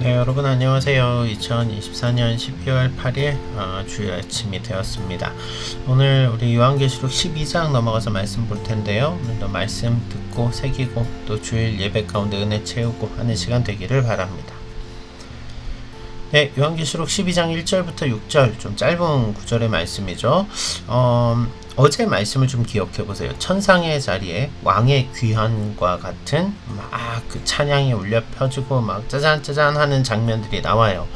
네, 여러분 안녕하세요. 2024년 12월 8일 어, 주일 아침이 되었습니다. 오늘 우리 요한계시록 12장 넘어가서 말씀 볼 텐데요. 오늘도 말씀 듣고 새기고 또 주일 예배 가운데 은혜 채우고 하는 시간 되기를 바랍니다. 네, 요한계시록 12장 1절부터 6절 좀 짧은 구절의 말씀이죠. 어, 어제 말씀을 좀 기억해 보세요. 천상의 자리에 왕의 귀환과 같은 막 그 찬양이 울려 펴지고 막 짜잔 짜잔 하는 장면들이 나와요.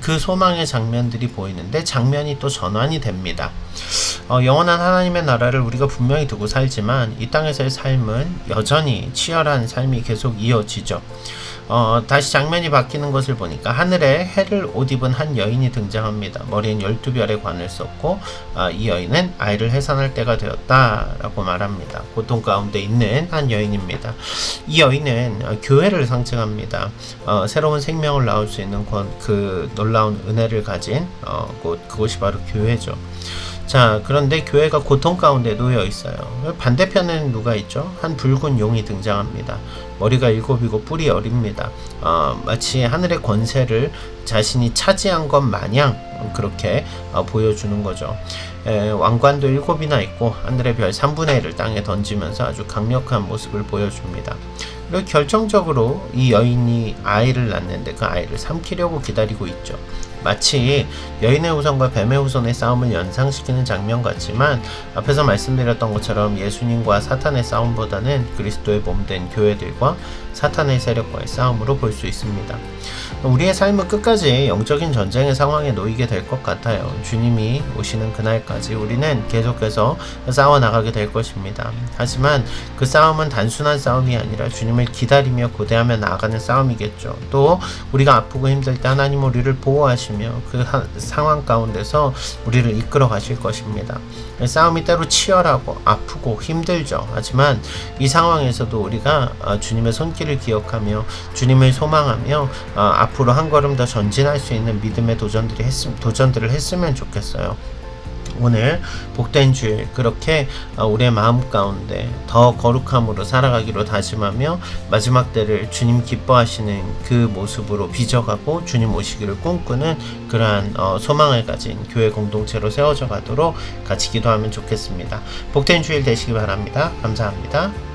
그 소망의 장면들이 보이는데 장면이 또 전환이 됩니다. 어, 영원한 하나님의 나라를 우리가 분명히 두고 살지만 이 땅에서의 삶은 여전히 치열한 삶이 계속 이어지죠. 어, 다시 장면이 바뀌는 것을 보니까 하늘에 해를 옷 입은 한 여인이 등장합니다. 머리엔 열두 별의 관을 썼고 아, 이 여인은 아이를 해산 할 때가 되었다라고 말합니다. 고통 가운데 있는 한 여인입니다. 이 여인은 어, 교회를 상징합니다. 어, 새로운 생명을 낳을 수 있는 권, 그 놀라운 은혜를 가진 어, 곳, 그곳이 바로 교회죠. 자, 그런데 교회가 고통 가운데 놓여 있어요. 반대편에는 누가 있죠? 한 붉은 용이 등장합니다. 머리가 일곱이고 뿔이 어립니다. 어, 마치 하늘의 권세를 자신이 차지한 것 마냥 그렇게 어, 보여주는 거죠. 에, 왕관도 일곱이나 있고 하늘의 별 3분의 1을 땅에 던지면서 아주 강력한 모습을 보여줍니다. 그리고 결정적으로 이 여인이 아이를 낳는데 그 아이를 삼키려고 기다리고 있죠. 마치 여인의 후손과 뱀의 후손의 싸움을 연상시키는 장면 같지만 앞에서 말씀드렸던 것처럼 예수님과 사탄의 싸움보다는 그리스도의 몸된 교회들과 사탄의 세력과의 싸움으로 볼 수 있습니다. 우리의 삶은 끝까지 영적인 전쟁의 상황에 놓이게 될 것 같아요. 주님이 오시는 그날까지 우리는 계속해서 싸워 나가게 될 것입니다. 하지만 그 싸움은 단순한 싸움이 아니라 주님을 기다리며 고대하며 나아가는 싸움이겠죠. 또 우리가 아프고 힘들 때 하나님 우리를 보호하시 며 그 하- 상황 가운데서 우리를 이끌어 가실 것입니다. 싸움이 때로 치열하고 아프고 힘들죠. 하지만 이 상황에서도 우리가 어, 주님의 손길을 기억하며 주님을 소망하며 어, 앞으로 한 걸음 더 전진할 수 있는 믿음의 도전들이 했음, 도전들을 했으면 좋겠어요. 오늘 복된 주일 그렇게 어, 우리의 마음 가운데 더 거룩함으로 살아가기로 다짐하며 마지막 때를 주님 기뻐하시는 그 모습으로 빚어가고 주님 오시기를 꿈꾸는 그러한 어, 소망을 가진 교회 공동체로 세워져 가도록 같이 기도하면 좋겠습니다. 복된 주일 되시기 바랍니다. 감사합니다.